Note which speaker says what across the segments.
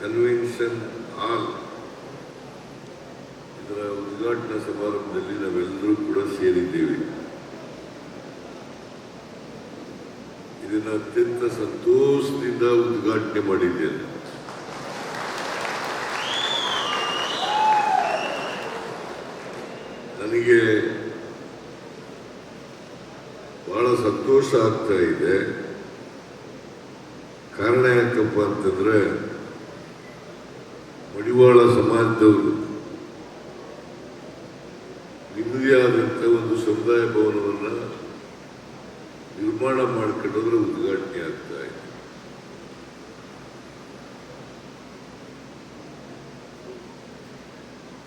Speaker 1: Convention hall ಇದರ ಉದ್ಘಾಟನಾ ಸಮಾರಂಭದಲ್ಲಿ ನಾವೆಲ್ಲರೂ ಕೂಡ ಸೇರಿದ್ದೇವೆ. ಇದನ್ನು ಅತ್ಯಂತ ಸಂತೋಷದಿಂದ ಉದ್ಘಾಟನೆ ಮಾಡಿದ್ದೇನೆ. ನನಗೆ ಬಹಳ ಸಂತೋಷ ಆಗ್ತಾ ಇದೆ. ಕಾರಣ ಯಾಕಪ್ಪ ಅಂತಂದ್ರೆ ಮಡಿವಾಳ ಸಮಾಜದವರು. ನಿಮ್ಮದೇ ಆದಂಥ ಒಂದು ಸಮುದಾಯ ಭವನವನ್ನು ನಿರ್ಮಾಣ ಮಾಡಿಕೊಂಡೋದ್ರೆ ಉದ್ಘಾಟನೆ ಆಗ್ತಾ ಇದೆ.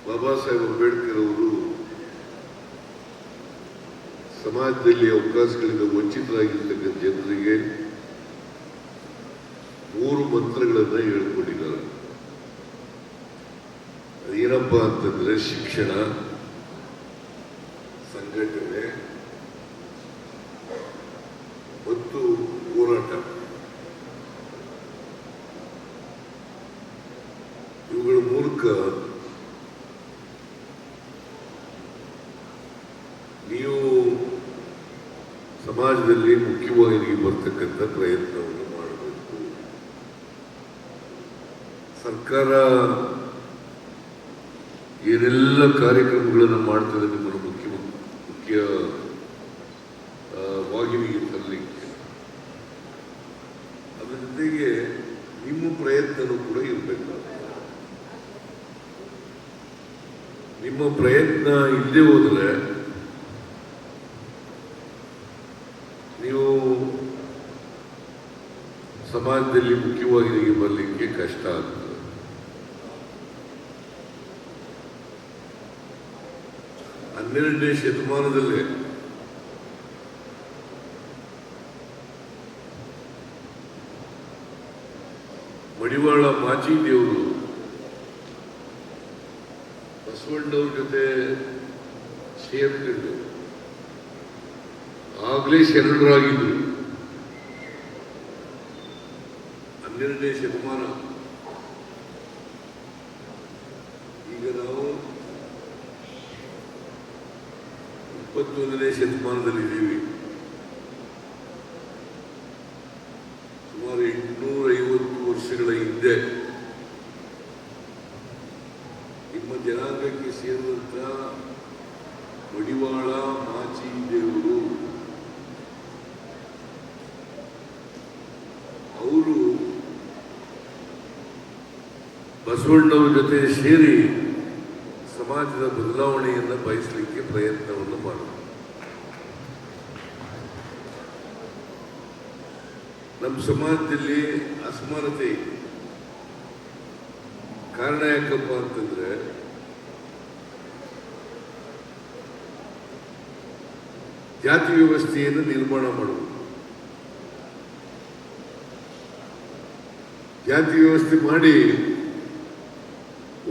Speaker 1: ಬಾಬಾ ಸಾಹೇಬ್ ಅಂಬೇಡ್ಕರ್ ಅವರು ಸಮಾಜದಲ್ಲಿ ಅವಕಾಶಗಳಿಂದ ವಂಚಿತರಾಗಿರ್ತಕ್ಕಂಥ ಜನರಿಗೆ ಮೂರು ಮಂತ್ರಗಳನ್ನ ಹೇಳ್ಕೊಂಡಿದ್ದಾರೆ ಅಂತಂದ್ರೆ ಶಿಕ್ಷಣ ಸಂಘಟನೆ ಮತ್ತು ಹೋರಾಟ ಇವುಗಳ ಮೂಲಕ ನೀವು ಸಮಾಜದಲ್ಲಿ ಮುಖ್ಯವಾಹಿನಿಗೆ ಬರ್ತಕ್ಕಂಥ ಪ್ರಯತ್ನವನ್ನು ಮಾಡಬೇಕು ಸರ್ಕಾರ ಏನೆಲ್ಲ ಕಾರ್ಯಕ್ರಮಗಳನ್ನು ಮಾಡ್ತದೆ ನಿಮ್ಮನ್ನು ಮುಖ್ಯ ಮುಖ್ಯ ಆ, ವಾಹಿನಿಗೆ ತರಲಿಕ್ಕೆ ಅದರ ಜೊತೆಗೆ ನಿಮ್ಮ ಪ್ರಯತ್ನನೂ ಕೂಡ ಇರಬೇಕು. ನಿಮ್ಮ ಪ್ರಯತ್ನ ಇಲ್ಲದೆ ಹೋದರೆ ನೀವು ಸಮಾಜದಲ್ಲಿ ಮುಖ್ಯವಾಹಿನಿಗೆ ಬರಲಿಕ್ಕೆ ಕಷ್ಟ ಆಗ್ತದೆ. ಹನ್ನೆರಡನೇ ಶತಮಾನದಲ್ಲೇ ಮಡಿವಾಳ ಮಾಚಿದೇವರು ಬಸವಣ್ಣವ್ರ ಜೊತೆ ಸೇರ್ಕೊಂಡು ಆಗಲೇ ಶರಣರಾಗಿದ್ರು. ಹನ್ನೆರಡನೇ ಶತಮಾನ. ಈಗ ನಾವು ಇಪ್ಪತ್ತೊಂದನೇ ಶತಮಾನದಲ್ಲಿದ್ದೀವಿ ಸುಮಾರು ಎಂಟುನೂರ ಐವತ್ತು ವರ್ಷಗಳ ಹಿಂದೆ ನಿಮ್ಮ ಜನಾಂಗಕ್ಕೆ ಸೇರಿದಂತ ಮಡಿವಾಳ, ಮಾಚಿ ದೇವರು, ಅವರು ಬಸವಣ್ಣವ್ರ ಜೊತೆ ಸೇರಿ ಸಮಾಜದ ಬದಲಾವಣೆಯನ್ನು ಬಯಸಲಿಕ್ಕೆ ಪ್ರಯತ್ನವನ್ನು ಮಾಡಿದರು. ನಮ್ಮ ಸಮಾಜದಲ್ಲಿ ಅಸಮಾನತೆ. ಕಾರಣ ಯಾಕಪ್ಪ ಅಂತಂದ್ರೆ, ಜಾತಿ ವ್ಯವಸ್ಥೆಯನ್ನು ನಿರ್ಮಾಣ ಮಾಡುವುದು. ಜಾತಿ ವ್ಯವಸ್ಥೆ ಮಾಡಿ,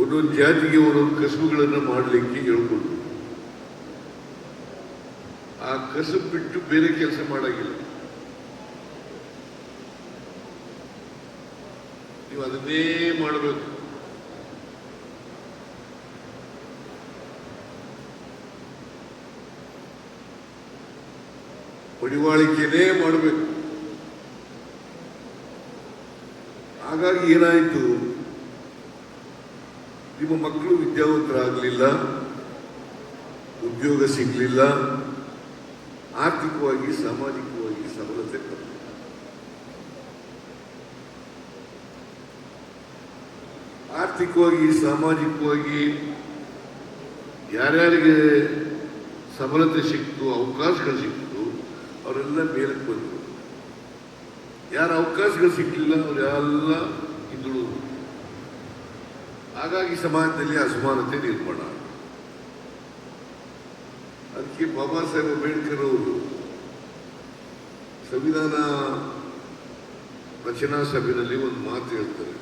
Speaker 1: ಒಂದೊಂದು ಜಾತಿಗೆ ಒಂದೊಂದು ಕಸುಬುಗಳನ್ನು ಮಾಡಲಿಕ್ಕೆ ಹೇಳ್ಕೊಂಡು ಆ ಕಸುಬು ಬಿಟ್ಟು ಬೇರೆ ಕೆಲಸ ಮಾಡಾಗಿಲ್ಲ. ನೀವು ಅದನ್ನೇ ಮಾಡಬೇಕು. ಪಡಿವಾಳಿಕೆನೇ ಮಾಡಬೇಕು. ಹಾಗಾಗಿ ಏನಾಯಿತು? ನಿಮ್ಮ ಮಕ್ಕಳು ವಿದ್ಯಾವಂತರಾಗಲಿಲ್ಲ ಉದ್ಯೋಗ ಸಿಗಲಿಲ್ಲ ಆರ್ಥಿಕವಾಗಿ ಸಾಮಾಜಿಕವಾಗಿ ಸಬಲತೆ ಬರಲಿಲ್ಲ ಆರ್ಥಿಕವಾಗಿ, ಸಾಮಾಜಿಕವಾಗಿ ಯಾರ್ಯಾರಿಗೆ ಸಬಲತೆ ಸಿಕ್ತು, ಅವಕಾಶಗಳು ಸಿಕ್ತು, ಅವರೆಲ್ಲ ಮೇಲಕ್ಕೆ ಬಂದರು. ಯಾರ ಅವಕಾಶಗಳು ಸಿಕ್ಕಲಿಲ್ಲ ಅವ್ರು ಎಲ್ಲ ಹಿಂದುಳು ಹಾಗಾಗಿ ಸಮಾಜದಲ್ಲಿ ಅಸಮಾನತೆ ನಿರ್ಮಾಣ. ಅದಕ್ಕೆ ಬಾಬಾ ಸಾಹೇಬ್ ಅಂಬೇಡ್ಕರ್ ಅವರು ಸಂವಿಧಾನ ರಚನಾ ಸಭೆಯಲ್ಲಿ ಒಂದು ಮಾತು ಹೇಳ್ತಾರೆ.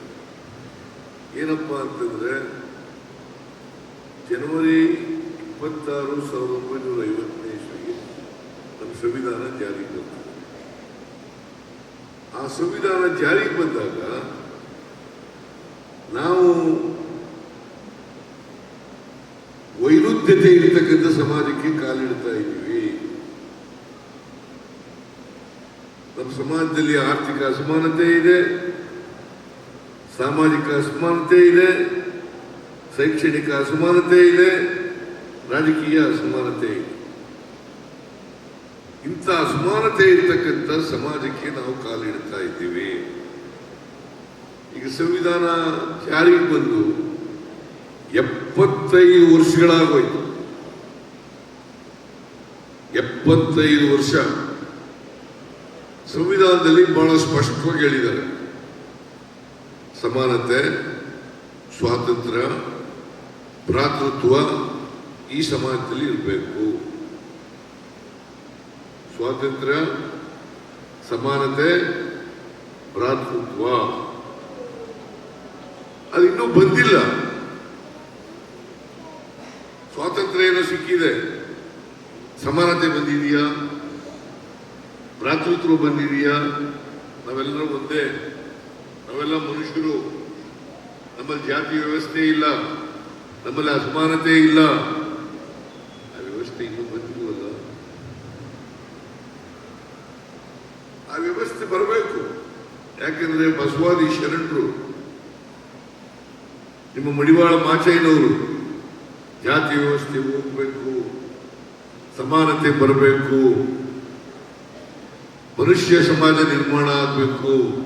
Speaker 1: ಏನಪ್ಪ ಅಂತಂದ್ರೆ, ಜನವರಿ ಇಪ್ಪತ್ತಾರು ಸಾವಿರದ ಒಂಬೈನೂರ ಐವತ್ತನೇ ಇಸ್ವಿಗೆ ನಮ್ಮ ಸಂವಿಧಾನ ಜಾರಿಗೆ ಬಂತು. ಆ ಸಂವಿಧಾನ ಜಾರಿಗೆ ಬಂದಾಗ ನಾವು ವೈರುಧ್ಯತೆ ಇರತಕ್ಕಂಥ ಸಮಾಜಕ್ಕೆ ಕಾಲಿಡ್ತಾ ಇದ್ದೀವಿ. ನಮ್ಮ ಸಮಾಜದಲ್ಲಿ ಆರ್ಥಿಕ ಅಸಮಾನತೆ ಇದೆ. ಸಾಮಾಜಿಕ ಅಸಮಾನತೆ ಇದೆ, ಶೈಕ್ಷಣಿಕ ಅಸಮಾನತೆ ಇದೆ, ರಾಜಕೀಯ ಅಸಮಾನತೆ ಇದೆ. ಇಂಥ ಅಸಮಾನತೆ ಇರತಕ್ಕಂಥ ಸಮಾಜಕ್ಕೆ ನಾವು ಕಾಲಿಡ್ತಾ ಇದ್ದೀವಿ. ಈಗ ಸಂವಿಧಾನ ಜಾರಿಗೆ ಬಂದು ಎಪ್ಪತ್ತೈದು ವರ್ಷಗಳಾಗೋಯ್ತು. ಎಪ್ಪತ್ತೈದು ವರ್ಷ ಸಂವಿಧಾನದಲ್ಲಿ ಬಹಳ ಸ್ಪಷ್ಟವಾಗಿ ಹೇಳಿದ್ದಾರೆ. ಸಮಾನತೆ, ಸ್ವಾತಂತ್ರ್ಯ, ಭ್ರಾತೃತ್ವ ಈ ಸಮಾಜದಲ್ಲಿ ಇರಬೇಕು. ಸ್ವಾತಂತ್ರ್ಯ, ಸಮಾನತೆ, ಭ್ರಾತೃತ್ವ. ಅದು ಇನ್ನೂ ಬಂದಿಲ್ಲ. ಸ್ವಾತಂತ್ರ್ಯ ಏನೋ ಸಿಕ್ಕಿದೆ. ಸಮಾನತೆ ಬಂದಿದೆಯಾ? ಭ್ರಾತೃತ್ವ ಬಂದಿದೆಯಾ? ನಾವೆಲ್ಲರೂ ಒಂದೇ. ನಾವೆಲ್ಲ ಮನುಷ್ಯರು. ನಮ್ಮಲ್ಲಿ ಜಾತಿ ವ್ಯವಸ್ಥೆ ಇಲ್ಲ. ನಮ್ಮಲ್ಲಿ ಅಸಮಾನತೆ ಇಲ್ಲ. ಆ ವ್ಯವಸ್ಥೆ ಇನ್ನೂ ಅಲ್ಲ? ಆ ವ್ಯವಸ್ಥೆ ಬರಬೇಕು. ಯಾಕೆಂದ್ರೆ ಬಸವಾದಿ ಶರಣರು, ನಿಮ್ಮ ಮಡಿವಾಳ ಮಾಚಯ್ಯನವರು ಜಾತಿ ವ್ಯವಸ್ಥೆ ಹೋಗ್ಬೇಕು, ಸಮಾನತೆ ಬರಬೇಕು, ಮನುಷ್ಯ ಸಮಾಜ ನಿರ್ಮಾಣ ಆಗಬೇಕು.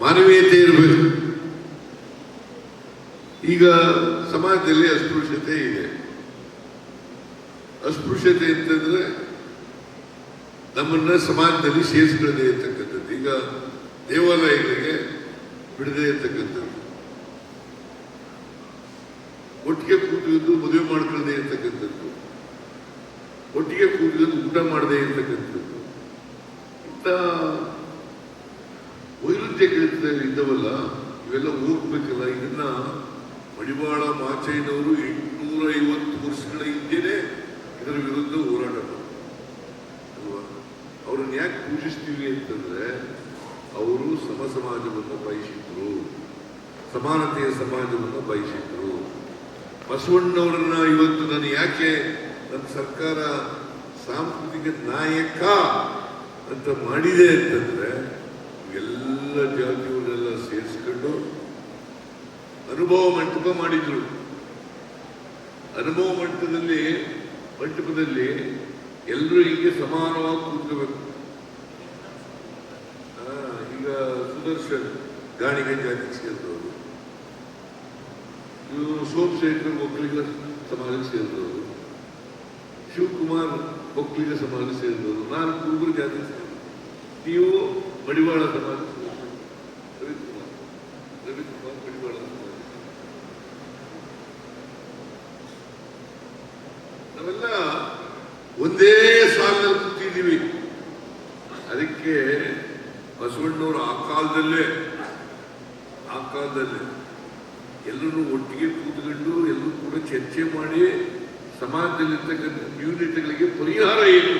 Speaker 1: ಮಾನವೀಯತೆ ಇರಬೇಕು. ಈಗ ಸಮಾಜದಲ್ಲಿ ಅಸ್ಪೃಶ್ಯತೆ ಇದೆ. ಅಸ್ಪೃಶ್ಯತೆ ಅಂತಂದ್ರೆ ನಮ್ಮನ್ನ ಸಮಾಜದಲ್ಲಿ ಸೇರಿಸ್ಕೊಳ್ಳದೆ ಇರ್ತಕ್ಕಂಥದ್ದು. ಈಗ ದೇವಾಲಯಗಳಿಗೆ ಬಿಡದೆ ಇರ್ತಕ್ಕಂಥದ್ದು. ಒಟ್ಟಿಗೆ ಕೂತ್ಕೊಂಡು ಮದುವೆ ಮಾಡ್ಕೊಳ್ಳದೆ ಇರ್ತಕ್ಕಂಥದ್ದು. ಒಟ್ಟಿಗೆ ಕೂತ್ಕೊಂಡು ಊಟ ಮಾಡದೆ ಇರ್ತಕ್ಕಂಥದ್ದು ಇಂಥ ವೈರುಧ್ಯಗಳಿಂದ ಇದ್ದವಲ್ಲ? ಇವೆಲ್ಲ ಹೋಗ್ಬೇಕಲ್ಲ ಇದನ್ನ ಮಡಿವಾಳ ಮಾಚಯ್ಯನವರು ಎಂಟುನೂರ ಐವತ್ತು ವರ್ಷಗಳ ಹಿಂದೆನೆ ಇದರ ವಿರುದ್ಧ ಹೋರಾಟ. ಅಲ್ವಾ? ಅವ್ರನ್ನ ಯಾಕೆ ಪೂಜಿಸ್ತೀವಿ ಅಂತಂದ್ರೆ ಅವರು ಸಮ ಸಮಾಜವನ್ನು ಬಯಸಿದ್ರು. ಸಮಾನತೆಯ ಸಮಾಜವನ್ನು ಬಯಸಿದ್ರು. ಬಸವಣ್ಣವರನ್ನ ಇವತ್ತು ನಾನು ಯಾಕೆ ನನ್ನ ಸರ್ಕಾರ ಸಾಂಸ್ಕೃತಿಕ ನಾಯಕ ಅಂತ ಮಾಡಿದೆ ಅಂತಂದ್ರೆ ಎಲ್ಲ ಜಾತಿಯವರೆಲ್ಲ ಸೇರಿಸ್ಕೊಂಡು ಅನುಭವ ಮಂಟಪ ಮಾಡಿದ್ರು ಅನುಭವ ಮಂಟಪದಲ್ಲಿ ಮಂಟಪದಲ್ಲಿ ಎಲ್ಲರೂ ಹೀಗೆ ಸಮಾನವಾಗಿ ಕೂತ್ಕೋಬೇಕು. ಈಗ ಸುದರ್ಶನ್ ಗಾಣಿಗೆ ಜಾತಿಗೆ ಸೇರಿದವರು ಇವರು ಸೋಮಶೇಖರ್ ಒಕ್ಕಲಿಗ ಸಮಾಜಕ್ಕೆ ಸೇರಿದವರು, ಶಿವಕುಮಾರ್ ಒಕ್ಕಲಿಗ ಸಮಾಜ ಸೇರಿದವರು ನಾನು ಕುರುಬರ ಜಾತಿ ಸೇರಿದ್ರು. ನೀವು ಮಡಿವಾಳ ಸಮಾಜ ರವಿಕುಮಾರ್ ನಾವೆಲ್ಲ ಒಂದೇ ಸಾಲಿನಲ್ಲಿ ಕೂತಿದ್ದೀವಿ. ಅದಕ್ಕೆ ಬಸವಣ್ಣವರು ಆ ಕಾಲದಲ್ಲೇ ಆ ಕಾಲದಲ್ಲೇ ಎಲ್ಲರೂ ಒಟ್ಟಿಗೆ ಕೂತ್ಕೊಂಡು ಎಲ್ಲರೂ ಕೂಡ ಚರ್ಚೆ ಮಾಡಿ ಸಮಾಜದಲ್ಲಿರ್ತಕ್ಕಂಥ ನ್ಯೂನತೆಗಳಿಗೆ ಪರಿಹಾರ ಏನು?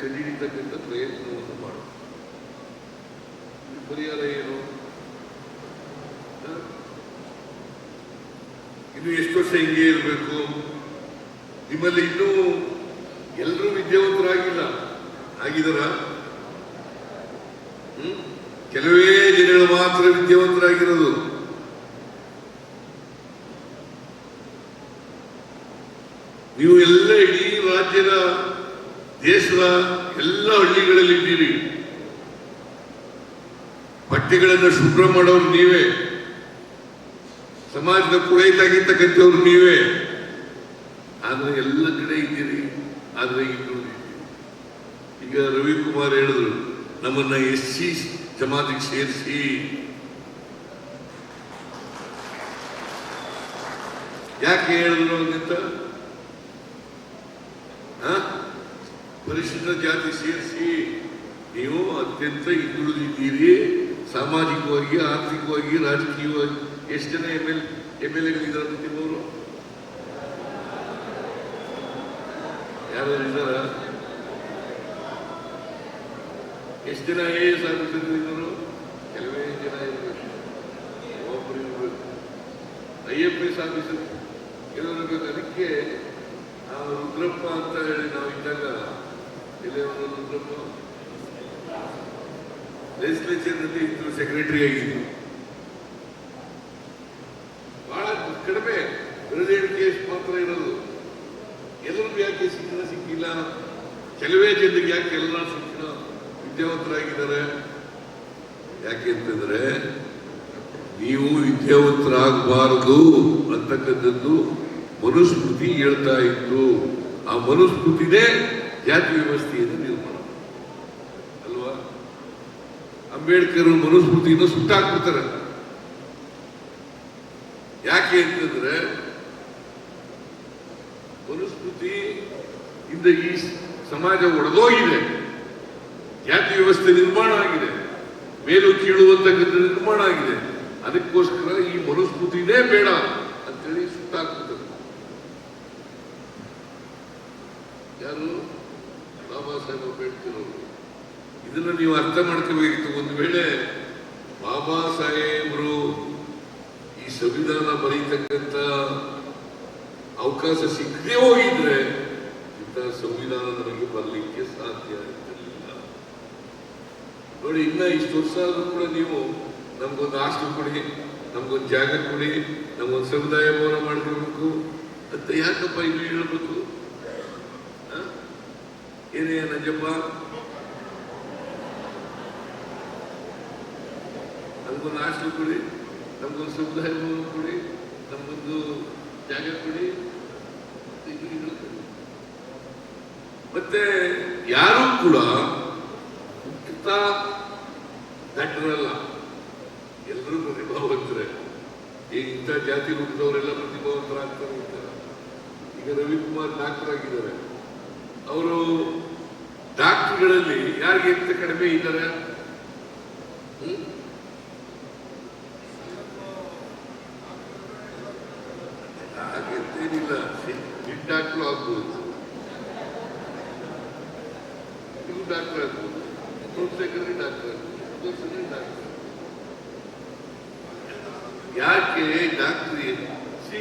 Speaker 1: ಕಂಡುಹಿಡಿತಕ್ಕಂಥ ಪ್ರಯತ್ನವನ್ನು ಮಾಡು ಪರಿಹಾರ ಏನು? ಇನ್ನು ಎಷ್ಟು ವರ್ಷ ಹಿಂಗೆ ಇರಬೇಕು? ನಿಮ್ಮಲ್ಲಿ ಇನ್ನೂ ಎಲ್ಲರೂ ವಿದ್ಯಾವಂತರಾಗಿಲ್ಲ. ಆಗಿದರ ಕೆಲವೇ ಜನಗಳು ಮಾತ್ರ ವಿದ್ಯಾವಂತರಾಗಿರೋದು. ನೀವು ಎಲ್ಲ ಇಡೀ ರಾಜ್ಯದ, ದೇಶದ ಎಲ್ಲ ಹಳ್ಳಿಗಳಲ್ಲಿ ಇದ್ದೀರಿ. ಬಟ್ಟೆಗಳನ್ನು ಶುಭ್ರ ಮಾಡೋರು ನೀವೇ. ಸಮಾಜದ ಪುರೋಹಿತಾಗಿರ್ತಕ್ಕಂಥವ್ರು ನೀವೇ. ಆದ್ರೆ ಎಲ್ಲ ಕಡೆ ಇದ್ದೀರಿ, ಆದ್ರೆ ಇನ್ನೂ ಈಗ ರವಿಕುಮಾರ್ ಹೇಳಿದ್ರು, ನಮ್ಮನ್ನ ಎಸ್ ಸಿ ಜಮಾತಿಗೆ ಸೇರಿಸಿ. ಯಾಕೆ ಹೇಳಿದ್ರು ಅಂತ ಆ? ಪರಿಶಿಷ್ಟ ಜಾತಿ ಸೇರಿಸಿ. ನೀವು ಅತ್ಯಂತ ಹಿಂದುಳಿದಿದ್ದೀರಿ. ಸಾಮಾಜಿಕವಾಗಿ, ಆರ್ಥಿಕವಾಗಿ, ರಾಜಕೀಯವಾಗಿ. ಎಷ್ಟು ಜನ ಎಂ ಎಲ್ ಎಂ ಎಲ್ ಎಗಳಿದ್ದಾರೆ ನಿಮ್ಮವರು ಯಾರು ಇದ್ದಾರ? ಎಷ್ಟು ಜನ ಐ ಎ ಎಸ್ ಆಫೀಸರ್ ಇದ್ದರು ಕೆಲವೇ ಜನ ಇರಬೇಕು ಒಬ್ಬರು ಇರಬೇಕು ಐ ಎಫ್ ಎಸ್ ಆಫೀಸರ್ ಇರಬೇಕು ಅದಕ್ಕೆ ನಾವು ರುದ್ರಪ್ಪ ಅಂತ ಹೇಳಿ ನಾವು ಇದ್ದಾಗ ಎಲ್ಲೇ ರುದ್ರಪ್ಪ? ಲೆಜಿಸ್ಲೇಚರ್ನಲ್ಲಿ ಇದ್ರು ಸೆಕ್ರೆಟರಿ ಆಗಿದ್ರು ಬಹಳ ಕಡಿಮೆ ಎರಡು ಕೇಸ್ ಮಾತ್ರ ಇರೋದು ಎಲ್ಲರಿಗೂ ಯಾಕೆ ಶಿಕ್ಷಣ ಸಿಕ್ಕಿಲ್ಲ ಕೆಲವೇ ಜನರಿಗೆ ಯಾಕೆ ಎಲ್ಲ ಶಿಕ್ಷಣ ವಿದ್ಯಾವಂತರಾಗಿದ್ದಾರೆ? ಯಾಕೆ ಅಂತಂದ್ರೆ ನೀವು ವಿದ್ಯಾವಂತರಾಗಬಾರದು ಅಂತಕ್ಕಂಥದ್ದು ಮನುಸ್ಮೃತಿ ಹೇಳ್ತಾ ಇತ್ತು ಆ ಮನುಸ್ಮೃತಿನೇ ಜಾತಿ ವ್ಯವಸ್ಥೆಯನ್ನು ನಿರ್ಮಾಣ ಅಲ್ವಾ? ಅಂಬೇಡ್ಕರ್ ಮನುಸ್ಮೃತಿಯನ್ನು ಸುಟ್ಟಾಕ್ಬಿಡ್ತಾರೆ. ಯಾಕೆ ಅಂತಂದ್ರೆ ಮನುಸ್ಮೃತಿ ಇಂದ ಈ ಸಮಾಜ ಒಡೆದೋಗಿದೆ. ಜಾತಿ ವ್ಯವಸ್ಥೆ ನಿರ್ಮಾಣ ಆಗಿದೆ. ಮೇಲು ಕೀಳುವಂತಕ್ಕಂಥ ನಿರ್ಮಾಣ ಆಗಿದೆ. ಅದಕ್ಕೋಸ್ಕರ ಈ ಮನುಸ್ಮೃತಿನೇ ಬೇಡ ಅಂತೇಳಿ ಸುತ್ತಾಗ್ತದೆ ಯಾರು? ಬಾಬಾ ಸಾಹೇಬ್ ಅಂಬೇಡ್ಕರ್ ಇದನ್ನ ನೀವು ಅರ್ಥ ಮಾಡ್ಕೋಬೇಕಿತ್ತು. ಒಂದು ವೇಳೆ ಬಾಬಾ ಸಾಹೇಬರು ಈ ಸಂವಿಧಾನ ಬರೀತಕ್ಕಂಥ ಅವಕಾಶ ಸಿಕ್ಕದೇ ಹೋಗಿದ್ರೆ ಇಂಥ ಸಂವಿಧಾನ ನಮಗೆ ಬರಲಿಕ್ಕೆ ಸಾಧ್ಯ ಆಗ್ತಿರಲಿಲ್ಲ ನೋಡಿ, ಇನ್ನ ಇಷ್ಟು ವರ್ಷ ಆದರೂ ಕೂಡ ನೀವು ನಮ್ಗೊಂದು ಆಸ್ತಿ ಕೊಡಿ, ನಮ್ಗೊಂದು ಜಾಗ ಕೊಡಿ, ನಮ್ಗೊಂದು ಸಮುದಾಯ ಭವನ ಮಾಡ್ಕೊಳ್ಬೇಕು ಅಂತ ಯಾಕಪ್ಪ ಇದು ಹೇಳ್ಬೇಕು? ಏನೇ ನಂಜಪ್ಪ ನಮ್ಗೊಂದು ಆಸ್ತಿ ಕೊಡಿ, ನಮ್ಗೊಂದು ಸಮುದಾಯ ಭವನ ಕೊಡಿ, ನಮ್ಗೊಂದು ಜಾಗ ಕೊಡಿ ಅಂತ ಇದು ಹೇಳ್ತಾರೆ. ಮತ್ತೆ ಯಾರು ಕೂಡ ದಡ್ಡರಲ್ಲ ಎಲ್ಲರೂ ಪ್ರತಿಭಾವಂತರೇ. ಈಗ ಇಂಥ ಜಾತಿ ಹುಟ್ಟಿದವರೆಲ್ಲ ಪ್ರತಿಭಾವಂತರಾಗ್ತಾರೆ ಇರ್ತಾರೆ. ಈಗ ರವಿಕುಮಾರ್ ಡಾಕ್ಟರ್ ಆಗಿದ್ದಾರೆ. ಅವರು ಡಾಕ್ಟರ್ಗಳಲ್ಲಿ ಯಾರಿಗಿಂತ ಕಡಿಮೆ ಇದ್ದಾರೆ ಹ್ಮ್? ಹಾಗಂತೇನಿಲ್ಲ ನಿಮ್ಮ ಡಾಕ್ಟರ್ ಆಗ್ಬೋದು ನೀವು ಡಾಕ್ಟರ್ ಆಗ್ಬೋದು ಸೋಮಶೇಖರ್ಗೆ ಡಾಕ್ಟರ್ ಆಗ್ಬೋದು ಸುದರ್ಶನ್ಗೆ ಡಾಕ್ಟರ್ ಯಾಕೆ ಡಾಕ್ಟರ್ ಸಿ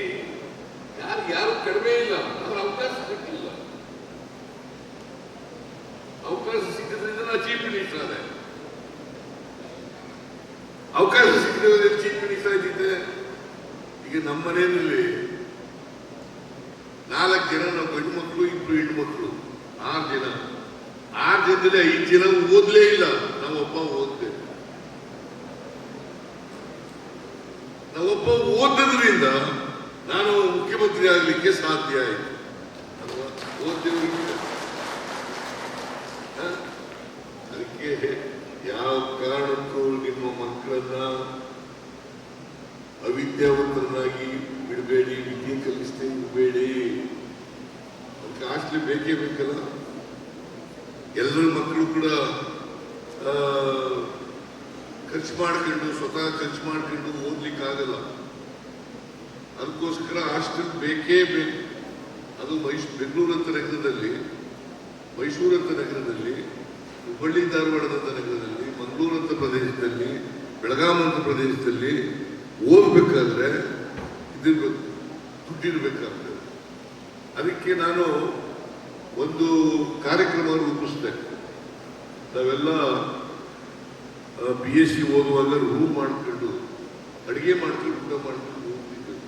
Speaker 1: ಯಾರು ಯಾರು ಕಡಿಮೆ ಇಲ್ಲ ಅವ್ರ ಅವಕಾಶ ಸಿಕ್ಕಿಲ್ಲ ಅವಕಾಶ ಸಿಕ್ಕಿದ್ರಿಂದ ನಾ ಚೀಫ್ ಮಿನಿಸ್ಟರ್ ಆದೆ ಅವಕಾಶ ಸಿಕ್ಕಿದ್ರೆ ಚೀಫ್ ಮಿನಿಸ್ಟರ್ ಆಗಿದ್ದೆ ಈಗ ನಮ್ಮ ಮನೆಯಲ್ಲಿ ನಾಲ್ಕು ಜನ ನಾವು ಗಂಡು ಮಕ್ಕಳು ಇಬ್ರು ಹೆಣ್ಣು ಮಕ್ಕಳು ಆರು ಜನ ಆರು ಜನದಲ್ಲಿ ಐದು ಜನ ಓದ್ಲೇ ಇಲ್ಲ ನಾವೊಬ್ಬ ಓದ್ದೆ ನಾವೊಬ್ಬ ಓದಿದ್ರಿಂದ ನಾನು ಮುಖ್ಯಮಂತ್ರಿ ಆಗಲಿಕ್ಕೆ ಸಾಧ್ಯ ಆಯ್ತು? ಅದಕ್ಕೆ ಯಾವ ಕಾರಣಕ್ಕೂ ನಿಮ್ಮ ಮಕ್ಕಳನ್ನ ಅವಿದ್ಯಾವಂತರನ್ನಾಗಿ ಬಿಡಬೇಡಿ ವಿದ್ಯೆ ಕಲಿಸ್ತೇ ಇರಬೇಡಿ. ಅದಕ್ಕೆ ಹಾಸ್ಟೆಲ್ ಬೇಕೇ ಬೇಕಲ್ಲ. ಎಲ್ಲರ ಮಕ್ಕಳು ಕೂಡ ಆ, ಖರ್ಚು ಮಾಡ್ಕೊಂಡು, ಸ್ವತಃ ಖರ್ಚು ಮಾಡ್ಕೊಂಡು ಓದ್ಲಿಕ್ಕೆ ಆಗಲ್ಲ ಅದಕ್ಕೋಸ್ಕರ ಹಾಸ್ಟೆಲ್ ಬೇಕೇ ಬೇಕು. ಅದು ಮೈಸೂ ಬೆಂಗಳೂರಂತ ನಗರದಲ್ಲಿ ಮೈಸೂರಂತ ನಗರದಲ್ಲಿ, ಹುಬ್ಬಳ್ಳಿ ಧಾರವಾಡದಂತ ನಗರದಲ್ಲಿ ಮಂಗಳೂರಂತ ಪ್ರದೇಶದಲ್ಲಿ ಬೆಳಗಾಮಂತ ಪ್ರದೇಶದಲ್ಲಿ ಓದ್ಬೇಕಾದ್ರೆ ಇದಿರ್ಬೇಕು ದುಡ್ಡಿರ್ಬೇಕಾಗ್ತದೆ. ಅದಕ್ಕೆ ನಾನು ಒಂದು ಕಾರ್ಯಕ್ರಮ ರೂಪಿಸಿದೆ. ನಾವೆಲ್ಲ ಬಿ ಎಸ್ ಸಿ ಓದುವಾಗ ರೂಮ್ ಮಾಡ್ಕೊಂಡು, ಅಡಿಗೆ ಮಾಡ್ಕೊಂಡು, ಊಟ ಮಾಡ್ಕೊಂಡು ಹೋಗ್ತಿದ್ದರು?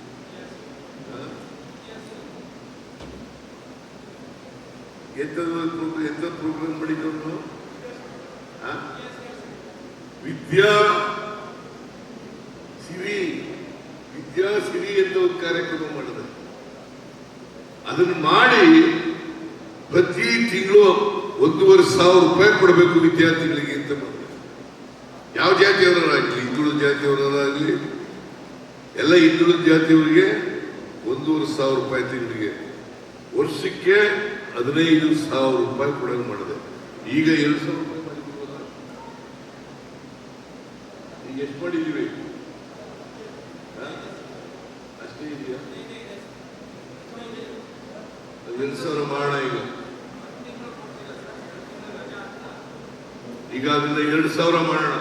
Speaker 1: ಎಂಥದ್ದು ಎಂಥ ಪ್ರೋಗ್ರಾಮ್ ಮಾಡಿದ್ರು? ವಿದ್ಯಾ ಸಿರಿ ವಿದ್ಯಾ ಸಿರಿ ಅಂತ ಒಂದು ಕಾರ್ಯಕ್ರಮ ಮಾಡಿದ ಅದನ್ನು ಮಾಡಿ ಪ್ರತಿ ತಿಂಗಳು ಒಂದೂವರೆ ಸಾವಿರ ರೂಪಾಯಿ ಕೊಡಬೇಕು ವಿದ್ಯಾರ್ಥಿಗಳಿಗೆ ಅಂತ ಮಾಡಿದೆ ಯಾವ ಜಾತಿಯವರಾಗಲಿ ಹಿಂದುಳಿದ ಜಾತಿಯವರಾಗಲಿ ಎಲ್ಲ ಹಿಂದುಳಿದ ಜಾತಿಯವರಿಗೆ ಒಂದೂವರೆ ಸಾವಿರ ರೂಪಾಯಿ ತಿಂಗಳಿಗೆ. ವರ್ಷಕ್ಕೆ ಹದಿನೈದು ಸಾವಿರ ರೂಪಾಯಿ ಕೊಡಂಗ್ ಮಾಡಿದೆ. ಈಗ ಎರಡು ಸಾವಿರ ರೂಪಾಯಿ ಈಗ ಎಷ್ಟು ಮಾಡಿದ್ದೀವಿ? ಅಷ್ಟೇ ಇದೆಯಾ? ಎರಡು ಸಾವಿರ ಮಾಡೋಣ ಈಗ. ಈಗ ಅದರಿಂದ ಎರಡು ಸಾವಿರ ಮಾಡೋಣ.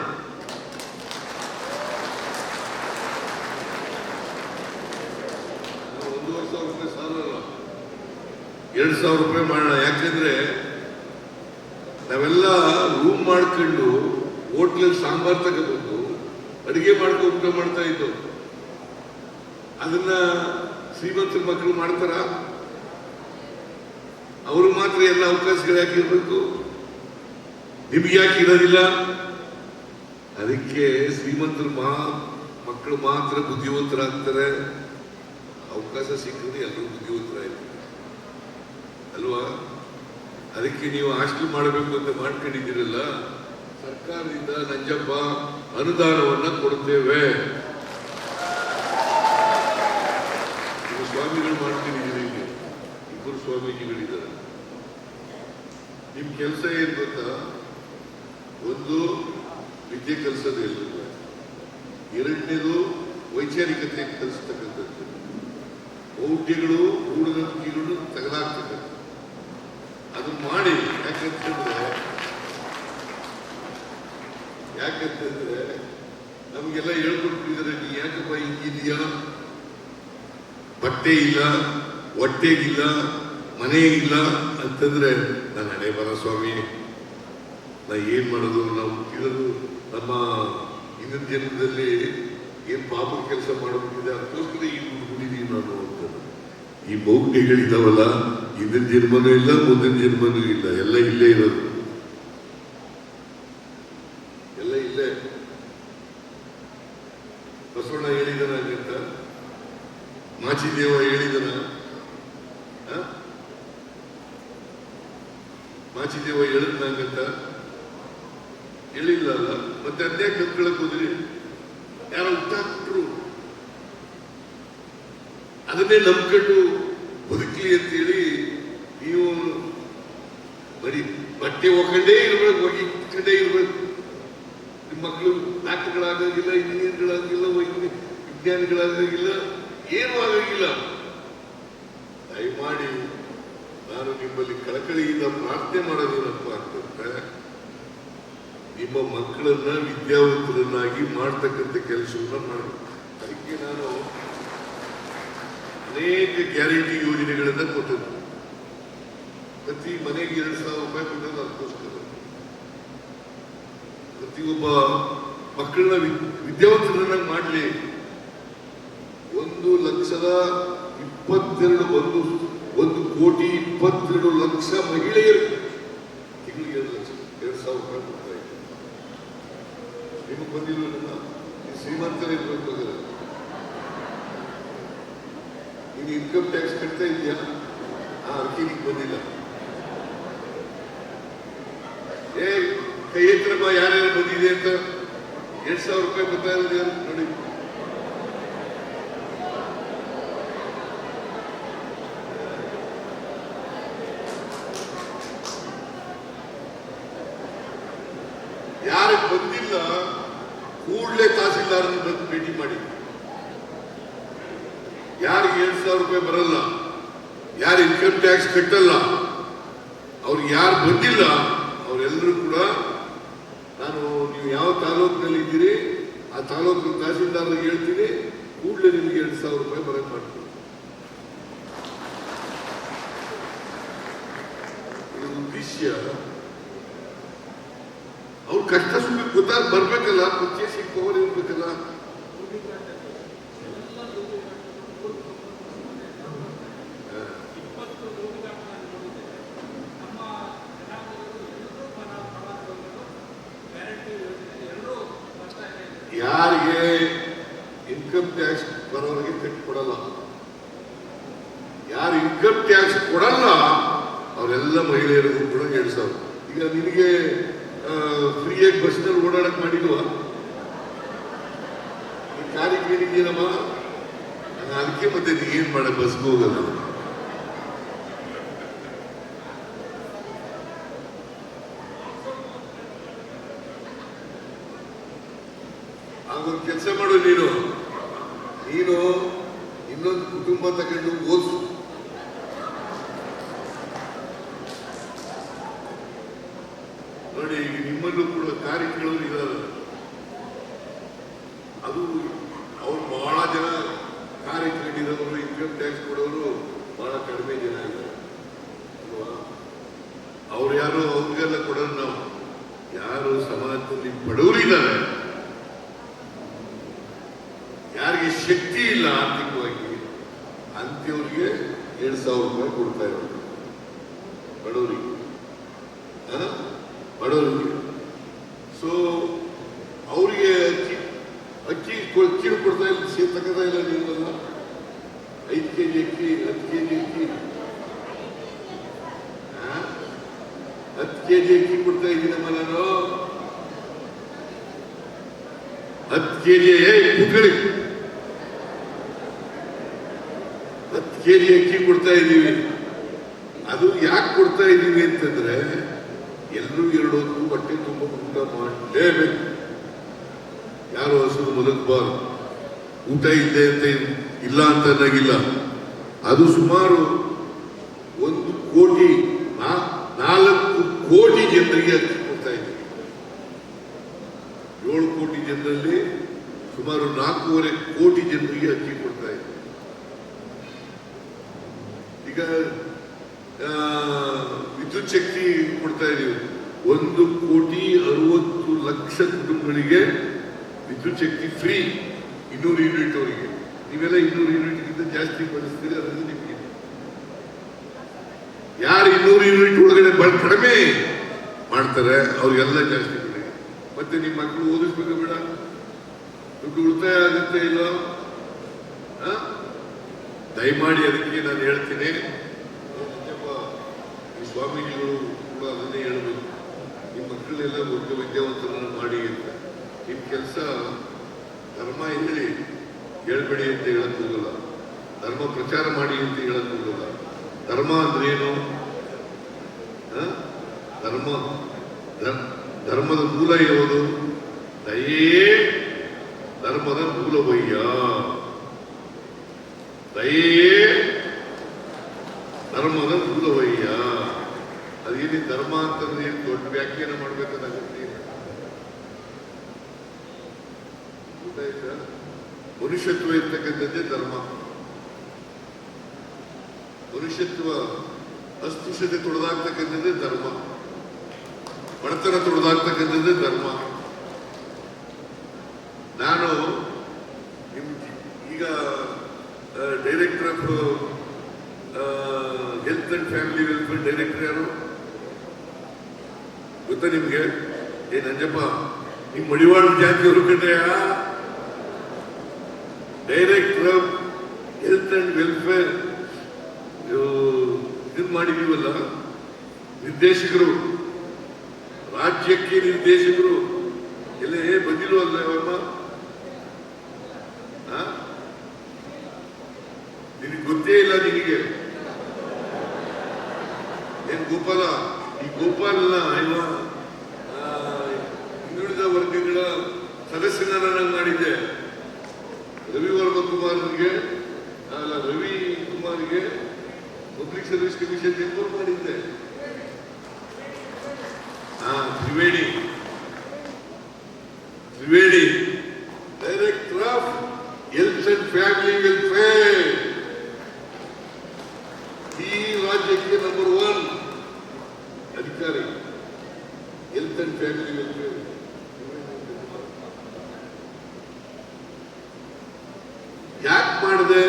Speaker 1: ಎರಡ್ ಸಾವಿರ ರೂಪಾಯಿ ಮಾಡೋಣ. ಯಾಕೆಂದ್ರೆ ನಾವೆಲ್ಲ ರೂಮ್ ಮಾಡ್ಕೊಂಡು ಹೋಟ್ಲಲ್ಲಿ ಸಾಂಬಾರ್ ತಗೋಬೇಕು ಅಡುಗೆ ಮಾಡ್ಕೊಂಡು ಊಟ ಮಾಡ್ತಾ ಇದ್ದು. ಅದನ್ನ ಶ್ರೀಮಂತರ ಮಕ್ಕಳು ಮಾಡ್ತಾರ? ಅವರು ಮಾತ್ರ ಎಲ್ಲ ಅವಕಾಶಗಳು ಇರಬೇಕು ನಿಮ್ಗೆ ಯಾಕೆ ಇರೋದಿಲ್ಲ? ಅದಕ್ಕೆ ಶ್ರೀಮಂತರು ಮಾ ಮಕ್ಕಳು ಮಾತ್ರ ಬುದ್ಧಿವಂತರಾಗ್ತಾರೆ. ಅವಕಾಶ ಸಿಕ್ಕಿದ್ರೆ ಎಲ್ಲರೂ ಬುದ್ಧಿವಂತರಾಯ್ತಾರೆ ಅಲ್ವಾ? ಅದಕ್ಕೆ ನೀವು ಹಾಸ್ಟೆಲ್ ಮಾಡಬೇಕು ಅಂತ ಮಾಡ್ಕೊಂಡಿದ್ದೀರಲ್ಲ? ಸರ್ಕಾರದಿಂದ ನಂಜಪ್ಪ ಅನುದಾನವನ್ನ ಕೊಡ್ತೇವೆ. ಸ್ವಾಮಿಗಳು ಮಾಡ್ಕೊಂಡಿದ್ದೀರಿ ಇಲ್ಲಿ. ಇಬ್ಬರು ಸ್ವಾಮೀಜಿಗಳಿದ್ದಾರೆ. ನಿಮ್ ಕೆಲಸ ಏನ್ ಗೊತ್ತಾ? ಒಂದು ವಿದ್ಯೆ ಕಲಿಸೋದು ಎಲ್ಲರಿಗೂ ಎರಡನೇದು ವೈಚಾರಿಕತೆ ಕಲಿಸ್ತಕ್ಕಂಥದ್ದು. ಮೌಢ್ಯಗಳು ಮೂಢನಂಬಿಕೆಗಳು ತಗಲಾಗ್ತಕ್ಕಂಥ ಅದು ಮಾಡಿ ಯಾಕಂತಂದ್ರೆ ಯಾಕಂತಂದ್ರೆ ನಮಗೆಲ್ಲ ಹೇಳ್ಕೊಟ್ಟಿದ್ದಾರೆ ನೀ ಯಾಕಪ್ಪ ಹಿಂಗಿದೀಯಾ ಬಟ್ಟೆ ಇಲ್ಲ, ಹೊಟ್ಟೆಗಿಲ್ಲ ಇಲ್ಲ ಅಂತಂದ್ರೆ ನಾನು ಹಣೆ ಬರ ಸ್ವಾಮಿ. ನಾ ಏನ್ ಮಾಡೋದು? ನಾವು ಹುಟ್ಟಿರೋದು ನಮ್ಮ ಹಿಂದಿನ ಜನ್ಮದಲ್ಲಿ ಏನ್ ಪಾಪ ಕೆಲಸ ಮಾಡಬೇಕಿದೆ ಅದಕ್ಕೋಸ್ಕರ ಈ ಹುಟ್ಟಿದೀವಿ ನಾನು ಅಂತ ಈ ಮೌಢ್ಯಗಳಿದಾವಲ್ಲ ಹಿಂದಿನ ಜನ್ಮನೂ ಇಲ್ಲ, ಮುಂದಿನ ಜನ್ಮನೂ ಇಲ್ಲ. ಎಲ್ಲ ಇಲ್ಲೇ ಇರೋದು. ಎಲ್ಲ ಇಲ್ಲೇ. ಬಸವಣ್ಣ ಹೇಳಿದನ ಅಂತ ಮಾಚಿದೇವ ಹೇಳಿದನ? ಮಾಚಿದೇವ ಹೇಳಿದ್ನಂಗಂತ? ಹೇಳಿಲ್ಲ ಅಲ್ಲ. ಮತ್ತೆ ಅದೇ ಕತ್ಕೊಳಕ್ ಹೋದ್ರಿ. ಯಾರೋ ಹುಟ್ಟಾಕ್ಬಿಟ್ರು. ಅದನ್ನೇ ನಂಬ್ಕೊಂಡು ಬದುಕಲಿ ಅಂತೇಳಿ ನೀವು ಬರೀ ಬಟ್ಟೆ ಹೋಗಂಡೇ ಇರ್ಬೇಕು ಹೋಗಿ ಇಟ್ಕೊಂಡೇ ಇರ್ಬೇಕು ನಿಮ್ಮ ಮಕ್ಕಳು ಡಾಕ್ಟರ್ಗಳಾಗೋಗಿಲ್ಲ ಇಂಜಿನಿಯರ್ಗಳಾಗಿಲ್ಲ ವೈಜ್ಞಾನಿ ವಿಜ್ಞಾನಿಗಳಾಗೋಗಿಲ್ಲ ಏನೂ ಆಗೋಗಿಲ್ಲ ದಯಮಾಡಿ ನಾನು ನಿಮ್ಮಲ್ಲಿ ಕಳಕಳಿಯಿಂದ ಪ್ರಾರ್ಥನೆ ಮಾಡೋದೇನಪ್ಪ ಅಂತಂದ್ರೆ, ನಿಮ್ಮ ಮಕ್ಕಳನ್ನ ವಿದ್ಯಾವಂತರನ್ನಾಗಿ ಮಾಡ್ತಕ್ಕಂಥ ಕೆಲಸವನ್ನ ಮಾಡಬೇಕು ಅದಕ್ಕೆ ನಾನು ಅನೇಕ ಗ್ಯಾರಂಟಿ ಯೋಜನೆಗಳನ್ನ ಕೊಟ್ಟಿದ್ದೆ. ಪ್ರತಿ ಮನೆಗೆ ಎರಡು ಸಾವಿರ ರೂಪಾಯಿ ಕೊಟ್ಟದ್ದು ಅದಕ್ಕೋಸ್ಕರ. ಪ್ರತಿಯೊಬ್ಬ ಮಕ್ಕಳನ್ನ ವಿದ್ಯಾವಂತರನ್ನಾಗಿ ಮಾಡಲಿ. ಒಂದು ಲಕ್ಷದ ಇಪ್ಪತ್ತೆರಡು ಒಂದು ಇಪ್ಪತ್ತೆರಡು ಲಕ್ಷ ಮಹಿಳೆಯರು ತಿಂಗಳಿಗೆ ಎರಡು ಲಕ್ಷ, ಎರಡು ಸಾವಿರ ರೂಪಾಯಿ ಕೊಡ್ತಾ ಇದ್ದಾರೆ. ನಿಮಗೆ ಬಂದಿಲ್ಲ ಶ್ರೀಮಂತರೇ ಇರ್ಬೇಕು ನೀನು ಇನ್ಕಮ್ ಟ್ಯಾಕ್ಸ್ ಕಟ್ತಾ ಇದೆಯಾ ಆ ನಿಂಗೆ ಬಂದಿಲ್ಲ ಏ, ಕೈ ಎತ್ತರಪ್ಪ ಯಾರ್ಯಾರು ಬಂದಿದೆ ಅಂತ. ಎರಡ್ ಸಾವಿರ ರೂಪಾಯಿ ಬರ್ತಾ ಇರೋದು ನೋಡಿ ಯಾರಿಗೆ ಬಂದಿಲ್ಲ ಕೂಡಲೇ ತಹಸೀಲ್ದಾರ್ ಬಂದು ಭೇಟಿ ಮಾಡಿ ಯಾರಿಗೆ ಏಳು ಸಾವಿರ ರೂಪಾಯಿ ಬರಲ್ಲ. ಯಾರು ಇನ್ಕಮ್ ಟ್ಯಾಕ್ಸ್ ಕಟ್ಟಲ್ಲ. ಅವ್ರಿಗೆ ಯಾರು ಬಂದಿಲ್ಲ ಅವರೆಲ್ಲರೂ ಕೂಡ ನಾನು ನೀವು ಯಾವ ತಾಲೂಕಿನಲ್ಲಿ ಇದ್ದೀರಿ, ಆ ತಾಲೂಕಿನ ತಹಸೀಲ್ದಾರ್ಗೆ ಹೇಳ್ತೀನಿ, ಕೂಡಲೇ ನಿಮಗೆ ಎರಡು ಸಾವಿರ ರೂಪಾಯಿ ಬರಕ್ ಮಾಡ್ತೀನಿ. ವಿಷಯ ಅವ್ರ ಕಷ್ಟ ಸುಮ್ಮನೆ ಗೊತ್ತಾಗ ಬರ್ಬೇಕಲ್ಲ ಪರ್ಚೇಸಿಂಗ್ ಇನ್ಕಮ್ ಟ್ಯಾಕ್ಸ್ ಬರೋರಿಗೆ ಕಟ್ಟಿಕೊಡಲ್ಲ ಯಾರು ಇನ್ಕಮ್ ಟ್ಯಾಕ್ಸ್ ಕೊಡಲ್ಲ, ಅವರೆಲ್ಲ ಮಹಿಳೆಯರಿಗೂ ಕೂಡ ಎರಡು ಈಗ ನಿನಗೆ ಫ್ರೀಯಾಗಿ ಬಸ್ನಲ್ಲಿ ಓಡಾಡಕ್ ಮಾಡಿಲ್ವಾ? ಈ ಕಾರಿಗೆ ಅದಕ್ಕೆ ಮತ್ತೆ ನೀನು ಏನ್ ಮಾಡ ಬಸ್ಗೆ ಹೋಗಲ್ಲ ಅದು ಅವ್ರು ಬಹಳ ಜನ ಕಾರ್ಯಕ್ಕೆ ಇನ್ಕಮ್ ಟ್ಯಾಕ್ಸ್ ಕೊಡೋರು ಬಹಳ ಕಡಿಮೆ ಜನ ಇದ್ದಾರೆ. ಅಲ್ವಾ? ಅವ್ರು ಯಾರು ಅವ್ರಿಗೆಲ್ಲ ಕೊಡೋರು ನಾವು? ಯಾರು ಸಮಾಜದಲ್ಲಿ ಬಡವರಿದ್ದಾರೆ? ಯಾರಿಗೆ ಶಕ್ತಿ ಇಲ್ಲ ಆರ್ಥಿಕವಾಗಿ ಅಂತ್ಯವ್ರಿಗೆ ಎರಡು ಸಾವಿರ ರೂಪಾಯಿ ಕೊಡ್ತಾ ಇರೋದು ಹತ್ತು ಕೆ ಜಿ ಕೂತ್ಕೊಳ್ಳಿ ಹತ್ತು ಕೆ ಜಿ ಅಕ್ಕಿ ಕೊಡ್ತಾ ಇದ್ದೀವಿ. ಅದು ಯಾಕೆ ಕೊಡ್ತಾ ಇದ್ದೀವಿ ಅಂತಂದ್ರೆ ಎಲ್ಲರೂ ಎರಡು ಹೊತ್ತು ಹೊಟ್ಟೆ ತುಂಬ ಊಟ ಮಾಡಲೇಬೇಕು. ಯಾರು ಹಸಿರು ಮಲಗಬಾರ್ದು ಊಟ ಇದೆ ಅಂತ ಇಲ್ಲ ಅಂತ ಅನ್ನಂಗಿಲ್ಲ. ಅದು ಸುಮಾರು ಒಂದು ಕೋಟಿ ನಾ- ನಾಲ್ಕು ಕೋಟಿ ಜನರಿಗೆ ಅಕ್ಕಿ ಕೊಡ್ತಾ ಇದ್ದೀವಿ ಏಳು ಕೋಟಿ ಜನರಲ್ಲಿ ಸುಮಾರು ನಾಲ್ಕೂವರೆ ಕೋಟಿ ಜನರಿಗೆ ಅಕ್ಕಿ ಕೊಡ್ತಾ ಇದ್ದೀವಿ ಈಗ ವಿದ್ಯುತ್ ಶಕ್ತಿ ಕೊಡ್ತಾ ಇದೀವಿ ಒಂದು ಕೋಟಿ ಅರವತ್ತು ಲಕ್ಷ ಕುಟುಂಬಗಳಿಗೆ ವಿದ್ಯುತ್ ಶಕ್ತಿ ಫ್ರೀ, ಇನ್ನೂರು ಯೂನಿಟ್ ಅವರಿಗೆ. ನೀವೆಲ್ಲ ಇನ್ನೂರು ಯೂನಿಟ್ಗಿಂತ ಜಾಸ್ತಿ ಬಳಸ್ತೀರಿ, ಅದರಿಂದ ನಿಮಗೆ ಯಾರು ಇನ್ನೂರು ಯೂನಿಟ್ ಒಳಗಡೆ ಬಹಳ ಕಡಿಮೆ ಮಾಡ್ತಾರೆ, ಅವ್ರಿಗೆಲ್ಲ ಜಾಸ್ತಿ ಮತ್ತೆ ನಿಮ್ಮ ಮಕ್ಕಳು ಓದಿಸ್ಬೇಕು ಬೇಡ. ಉಳಿತಾಯ ಆಗುತ್ತೆ ಇಲ್ಲ? ದಯಮಾಡಿ ಅದಕ್ಕೆ ನಾನು ಹೇಳ್ತೀನಿ. ಈ ಸ್ವಾಮೀಜಿಗಳು ಕೂಡ ಅದನ್ನೇ ಹೇಳಬೇಕು. ನಿಮ್ಮ ಮಕ್ಕಳನ್ನೆಲ್ಲ ಮುಖ್ಯ ವಿದ್ಯಾವಂತರನ್ನು ಮಾಡಿ ಅಂತ. ನಿಮ್ಮ ಕೆಲಸ ಧರ್ಮ ಹೇಳಿ, ಹೇಳ್ಬೇಡಿ ಅಂತ ಹೇಳಕ್ ಹೋಗಲ್ಲ. ಧರ್ಮ ಪ್ರಚಾರ ಮಾಡಿ ಅಂತ ಹೇಳಕ್ ಹೋಗಲ್ಲ. ಧರ್ಮ ಅಂದ್ರೆ ಏನು ಧರ್ಮ, ಧರ್ಮದ ಮೂಲ ಯಾವುದು? ಧರ್ಮದ ಮೂಲವಯ್ಯ ದಯೇ ಧರ್ಮದ ಮೂಲವಯ್ಯ ಅದೇನು ಧರ್ಮ ಅಂತಂದ್ರೆ ಏನು ದೊಡ್ಡ ವ್ಯಾಖ್ಯಾನ ಮಾಡ್ಬೇಕಾಗುತ್ತೆ ಗೊತ್ತಾಯ್ತಾ? ಮನುಷ್ಯತ್ವ ಇರ್ತಕ್ಕಂಥದ್ದೇ ಧರ್ಮ. ಮನುಷ್ಯತ್ವ ಅಸ್ಪೃಶ್ಯತೆ ತೊಡೆದಾಗ್ತಕ್ಕಂಥದ್ದೇ ಧರ್ಮ. ಬಡತನ ತೊಡೆದಾಗ್ತಕ್ಕಂಥದ್ದೇ ಧರ್ಮ. ನಾನು ನಿಮ್ ಈಗ health and family welfare director ಯಾರು? ಗೊತ್ತಾ ನಿಮ್ಗೆ? ಏ ನಂಜಪ್ಪ, ನಿಮ್ ಮಡಿವಾಳ ಜಾತಿಯವರು ಆ? Director of health and welfare ಇದನ್ ಮಾಡಿದೀವಲ್ಲ? ನಿರ್ದೇಶಕರು. ರಾಜ್ಯಕ್ಕೆ ನಿರ್ದೇಶಕರು. ಎಲ್ಲ ಬಂದಿಲ್ವಲ್ಲ ಅವಮ್ಮ ಆ? ನಿನಗೆ ಗೊತ್ತೇ ಇಲ್ಲ ನಿನಗೆ ಏನ್ ಗೋಪಾಲ ಈ ಗೋಪಾಲನ ಇವ ಆ, ಹಿಂದುಳಿದ ವರ್ಗಗಳ ಸದಸ್ಯನ ಮಾಡಿದ್ದೆ ರವಿ ವರ್ಮ ಕುಮಾರ್ಗೆ ರವಿ ಕುಮಾರ್ಗೆ ಪಬ್ಲಿಕ್ ಸರ್ವಿಸ್ ಕಮಿಷನ್ ರಿಪೋರ್ಟ್ ಮಾಡಿದ್ದೆ ಹಾ Triveni Triveni director of health and family welfare ಈ ರಾಜ್ಯಕ್ಕೆ ನಂಬರ್ ಒನ್ ಅಧಿಕಾರಿ ಹೆಲ್ತ್ ಅಂಡ್ ಫ್ಯಾಮಿಲಿ ವೆಲ್ಫೇರ್ ಯಾಕೆ ಮಾಡಿದೆ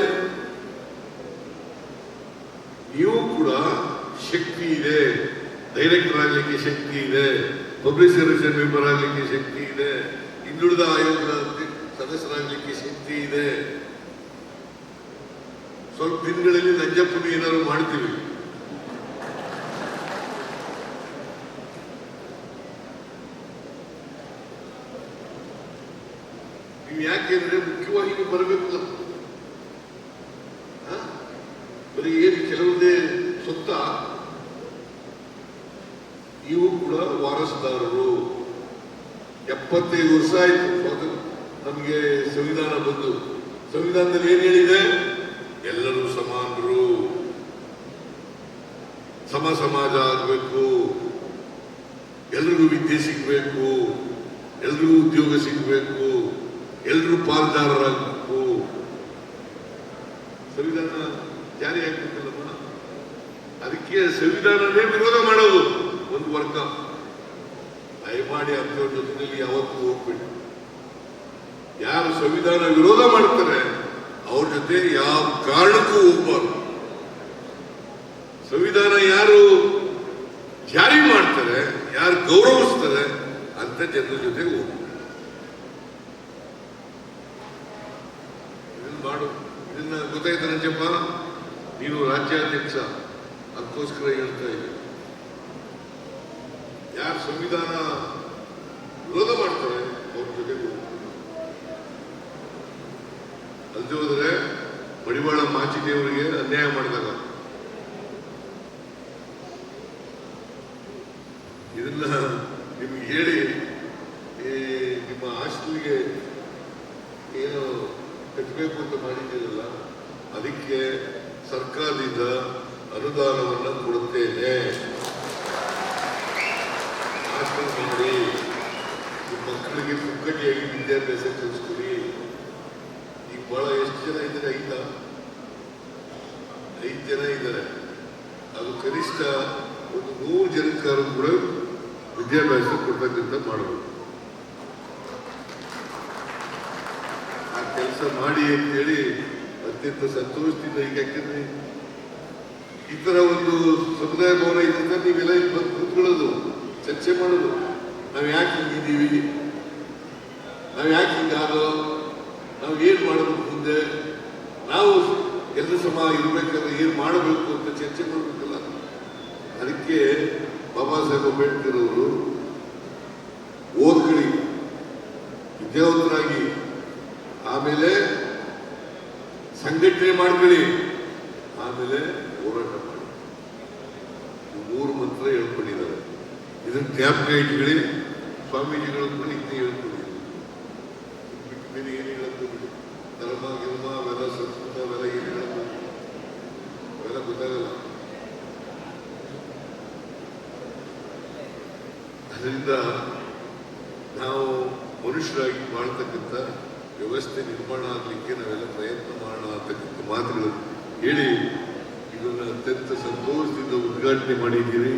Speaker 1: ನೀವು ಕೂಡ ಶಕ್ತಿ ಇದೆ ಡೈರೆಕ್ಟರ್ ಆಗ್ಲಿಕ್ಕೆ ಶಕ್ತಿ ಇದೆ ಪಬ್ಲಿಕ್ ಸರ್ವಿಸ್ ಮೆಂಬರ್ ಆಗ್ಲಿಕ್ಕೆ ಶಕ್ತಿ ಇದೆ ಹಿಂದುಳಿದ ಆಯೋಗದ ಅಧ್ಯ- ಸದಸ್ಯರಾಗ್ಲಿಕ್ಕೆ ಶಕ್ತಿ ಇದೆ ಸ್ವಲ್ಪ ದಿನಗಳಲ್ಲಿ ನಂಜಪ್ಪನ ಏನಾದ್ರು ಮಾಡ್ತೀವಿ ನೀವು ಯಾಕೆಂದ್ರೆ ಮುಖ್ಯವಾಗಿ ಬರಬೇಕು? ಬರೀ ಏನು ಕೆಲವೊಂದೇ ಸುತ್ತ ನೀವು ಕೂಡ ವಾರಸುದಾರರು. ಎಪ್ಪತ್ತೈದು ವರ್ಷ ಆಯ್ತು. ನಮಗೆ ಸಂವಿಧಾನ ಬಂದು. ಸಂವಿಧಾನದಲ್ಲಿ ಏನ್ ಹೇಳಿದೆ ಎಲ್ಲರೂ ಸಮಾನರು ಸಮ ಸಮಾಜ ಆಗಬೇಕು, ಎಲ್ರಿಗೂ ವಿದ್ಯೆ ಸಿಗಬೇಕು, ಎಲ್ರಿಗೂ ಉದ್ಯೋಗ ಸಿಗಬೇಕು, ಎಲ್ರೂ ಪಾಲ್ದಾರರಾಗಬೇಕು. ಸಂವಿಧಾನ ಜಾರಿ ಆಗ್ಬೇಕಲ್ಲಮ್ಮ ಅದಕ್ಕೆ ಸಂವಿಧಾನನೇ ವಿರೋಧ ಮಾಡೋದು ಒಂದು ವರ್ಗ. ದಯಮಾಡಿ ಅಂಥವ್ರ ಜೊತೆಯಲ್ಲಿ ಯಾವತ್ತೂ ಹೋಗ್ಬೇಕು ಯಾರು ಸಂವಿಧಾನ ವಿರೋಧ ಮಾಡ್ತಾರೆ ಅವ್ರ ಜೊತೆ ಯಾವ ಕಾರಣಕ್ಕೂ ಹೋಗ್ಬಾರ್ದು. ಸಂವಿಧಾನ ಯಾರು ಜಾರಿ ಮಾಡ್ತಾರೆ, ಯಾರು ಗೌರವಿಸ್ತಾರೆ ಅಂತ ಜನರ ಜೊತೆ ಹೋಗ್ತಾರೆ ಮಾಡು, ಇದನ್ನ ಗೊತ್ತಾಯ್ತು ನಂಜಪ್ಪ? ನೀನು ರಾಜ್ಯಾಧ್ಯಕ್ಷ, ಅದಕ್ಕೋಸ್ಕರ ಹೇಳ್ತಾ ಇದ್ದೀನಿ ಯಾರು ಸಂವಿಧಾನ ವಿರೋಧ ಮಾಡ್ತಾರೆ, ಅವ್ರ ಜೊತೆಗೆ ಅಲ್ಲದೆ ಹೋದ್ರೆ ಮಡಿವಾಳ ಮಾಚಿದೇವರಿಗೆ ಅನ್ಯಾಯ ಮಾಡಿದಾಗ ಇದನ್ನ ನಿಮ್ಗೆ ಹೇಳಿ ಈ ನಿಮ್ಮ ಹಾಸ್ಟೆಲ್ಗೆ ಏನು ಕಟ್ಟಬೇಕು ಅದಕ್ಕೆ ಸರ್ಕಾರದಿಂದ ಅನುದಾನವನ್ನು ಕೊಡುತ್ತೇನೆ. ಮಾಡಿ ಮಕ್ಕಳಿಗೆ ಪುಕ್ಕಟಿಯಾಗಿ ವಿದ್ಯಾಭ್ಯಾಸ ಕಲಿಸ್ಕೊಡಿ ಈಗ ಬಹಳ ಎಷ್ಟು ಜನ ಇದ್ದಾರೆ ಐದ ಐದು ಜನ ಇದ್ದಾರೆ. ಅದು ಕನಿಷ್ಠ ಒಂದು ನೂರು ಜನಕ್ಕಾರು ಕೂಡ ವಿದ್ಯಾಭ್ಯಾಸ ಕೊಡ್ತಕ್ಕಂಥ ಮಾಡಬೇಕು ಆ ಕೆಲಸ ಮಾಡಿ ಅಂತೇಳಿ ಅತ್ಯಂತ ಸಂತೋಷದಿಂದ ಈಗ ಯಾಕಂದ್ರೆ ಈ ಥರ ಒಂದು ಸಮುದಾಯ ಭವನ ಇದರಿಂದ ನೀವೆಲ್ಲ ಇಲ್ಲಿ ಬಂದು ಕೂತ್ಕೊಳ್ಳೋದು, ಚರ್ಚೆ ಮಾಡೋದು, ನಾವು ಯಾಕೆ ಹಿಂಗಿದ್ದೀವಿ? ನಾವು ಯಾಕೆ ಹಿಂಗಾದೋ? ನಾವು ಏನು ಮಾಡಬೇಕು ಮುಂದೆ? ನಾವು ಎಲ್ಲ ಸಮ ಇರ್ಬೇಕಾದ್ರೆ ಏನು ಮಾಡಬೇಕು ಅಂತ ಚರ್ಚೆ ಮಾಡಬೇಕಲ್ಲ? ಅದಕ್ಕೆ ಬಾಬಾ ಸಾಹೇಬ್ ಅಂಬೇಡ್ಕರ್ ಅವರು ಓದ್ಕೊಳ್ಳಿ ವಿದ್ಯಾವಂತರಾಗಿ ಆಮೇಲೆ ಸಂಘಟನೆ ಮಾಡ್ಕೊಳ್ಳಿ. ಆಮೇಲೆ ಹೋರಾಟ ಮಾಡಿ. ಮೂರು ಮಂತ್ರ ಹೇಳ್ಕೊಂಡಿದ್ದಾರೆ. ಇದನ್ನ ಜ್ಞಾಪಕ ಇಟ್ಕೊಳ್ಳಿ. ಸ್ವಾಮೀಜಿಗಳು ಕೂಡ ಇದನ್ನೇ ಹೇಳ್ಕೊಂಡಿದ್ದಾರೆ ಬಿಟ್ಟು ಬೇರೆ ಏನು ಹೇಳೋದು ಬಿಡಿ. ಧರ್ಮ ಗಿರ್ಮ ಅವೆಲ್ಲ ಸಂಸ್ಕೃತ ಅವೆಲ್ಲ ಏನು ಹೇಳೋದು ಅವೆಲ್ಲ ಗೊತ್ತಾಗಲ್ಲ. ಅದರಿಂದ ನಾವು ಮನುಷ್ಯರಾಗಿ ಮಾಡ್ತಕ್ಕಂಥ ವ್ಯವಸ್ಥೆ ನಿರ್ಮಾಣ ಆಗಲಿಕ್ಕೆ ನಾವೆಲ್ಲ ಪ್ರಯತ್ನ ಮಾಡೋಣ ಅಂತಕ್ಕಂಥ ಮಾತುಗಳು ಹೇಳಿ, ಇದನ್ನು ಅತ್ಯಂತ ಸಂತೋಷದಿಂದ ಉದ್ಘಾಟನೆ ಮಾಡಿದ್ದೀರಿ.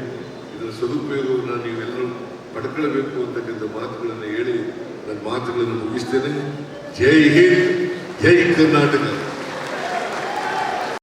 Speaker 1: ಇದರ ಸದುಪಯೋಗವನ್ನು ನೀವೆಲ್ಲರೂ ಪಡ್ಕೊಳ್ಬೇಕು ಅಂತಕ್ಕಂಥ ಮಾತುಗಳನ್ನು ಹೇಳಿ, ನನ್ನ ಮಾತುಗಳನ್ನು ಮುಗಿಸ್ತೇನೆ. ಜೈ ಹಿಂದ್, ಜೈ ಕರ್ನಾಟಕ.